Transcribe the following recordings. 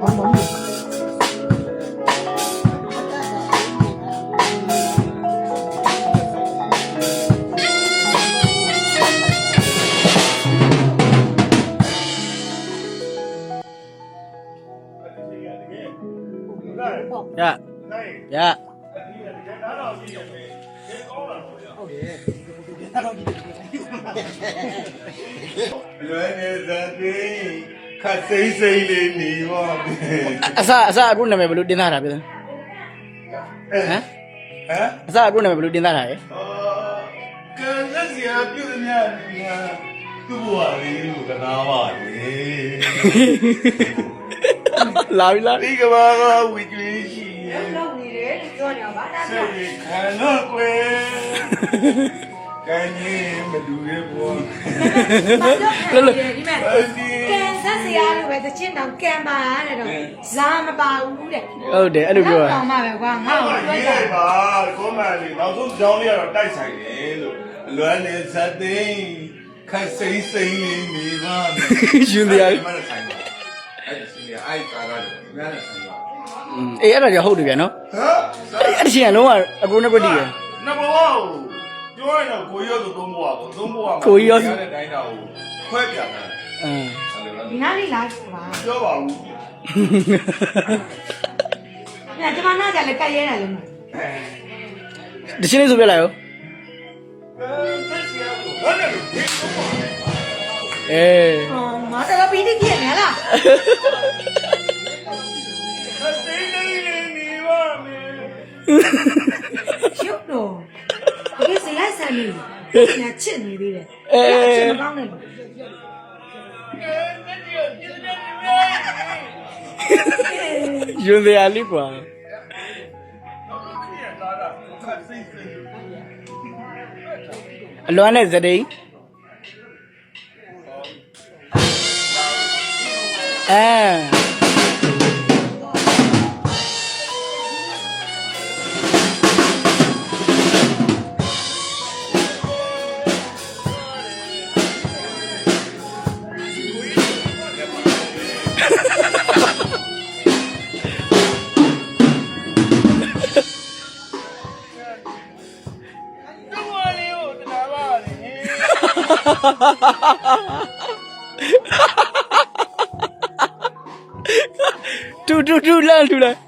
ရရလွယ်နေသတိ ခတ်စိမ့်စိမ့်လေးနေပါ့မယ်အစအစအခုနာမည်ဘယ်လိုတင်ထားတာပြောဟမ်ဟမ်အစအခုနာမည်ဘယ်လိုတင်ထားတာလဲကံလက်စရာပြုသမျှညာသူ့ဘဝလေးကိုကနာပါလေလာပြီလားဒီကဘာကဝီကျွေးရှိရဲ့လောက်နေတယ်ပြောနေတော့ဗာတာစိပြတ်ခံတော့ကွယ် ကံကြီးမတူရဲ့ဘဝလောလောဒီမဲ့အဲ့ဒီကန်ဆက်စရာလိုပဲတချင်းတောင်ကန်ပါတဲ့တော့ဇာမပါဘူးတဲ့ဟုတ်တယ်အဲ့လိုပြောတာတော့မှပဲကွာငါ့ငါ့ကိုကိုပြောရေးကြလိုက်ပါကောမန်လေးနောက်ဆုံးကြောင်းလေးကတော့တိုက်ဆိုင်တယ်လို့လွယ်နေသတိခတ်စိမ့်စိမ့်လေးနေပါမယ်ရှင်တရားမနဲ့ဆိုင်ပါအဲ့ဒီစီအိုက်ကာကလည်းဒီမှာနဲ့ဆိုင်ပါအေးအဲ့ဒါကြောင့်ဟုတ်တယ်ဗျာနော်ဟမ်အဲ့ဒီရှင်ကလုံးဝအကူနဲ့ကွက်တည်ရယ်နံပါတ်1 ပြောရတော့ကိုရောဆိုသုံးဘွားကိုသုံးဘွားတဲ့တိုင်းတော့ခွဲပြတာအင်းဒီနားလေးလားပါပြောပါဦးညကျမနာကြလည်းကတ်ရဲတယ်လို့ဒီရှင်လေးဆိုပြလိုက်ရောဘာလဲဒီသုံးဘွားအေးဟောငါတော့ပြီးတိဖြစ်နေလားခတ်စိမ့်လေးနေပါမယ် ရုပ်တော့ဒီစရို က်ဆန်နေညချစ်နေသေးတယ်ချစ်မကောင်းနဲ့ယွန်းစရာလေးကွာခတ်စိမ့်စိမ့်အလွမ်းနဲ့ဇတိန်အဲ တနာပါလေတူတူတူလန့်တူလိုက်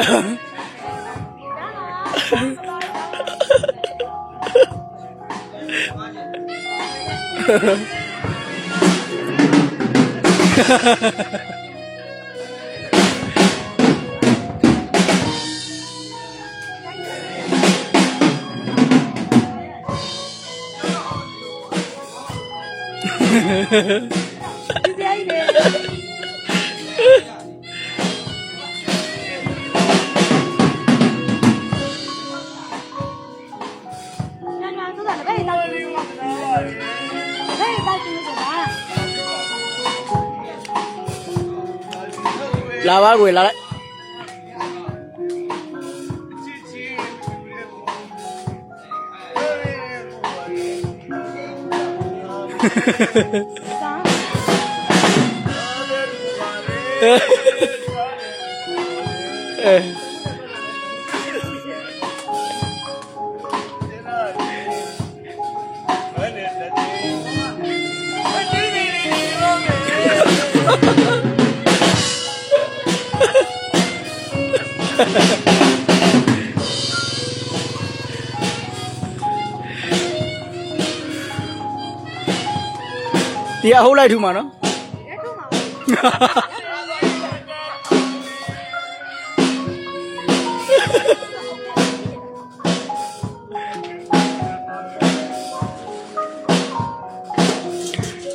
Hehehehe လာပါကွယ်လာလိုက်အဲ ဒီအဟုတ်လိုက်ထူမှာနော်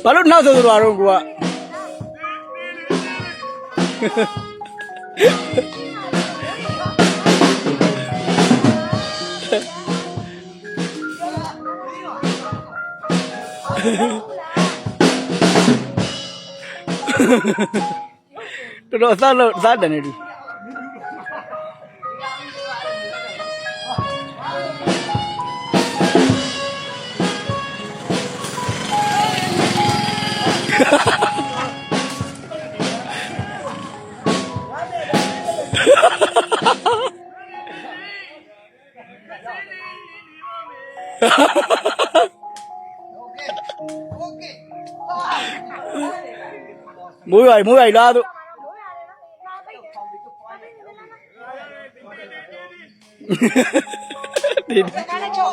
ဘာလို့နောက်ဆိုဆိုတော့ကိုကရ တော်တော်အစားလို့အစားတန်နေတူ မိုးရွာမိုးရွာလာတော့ဒီဒါလည်းချော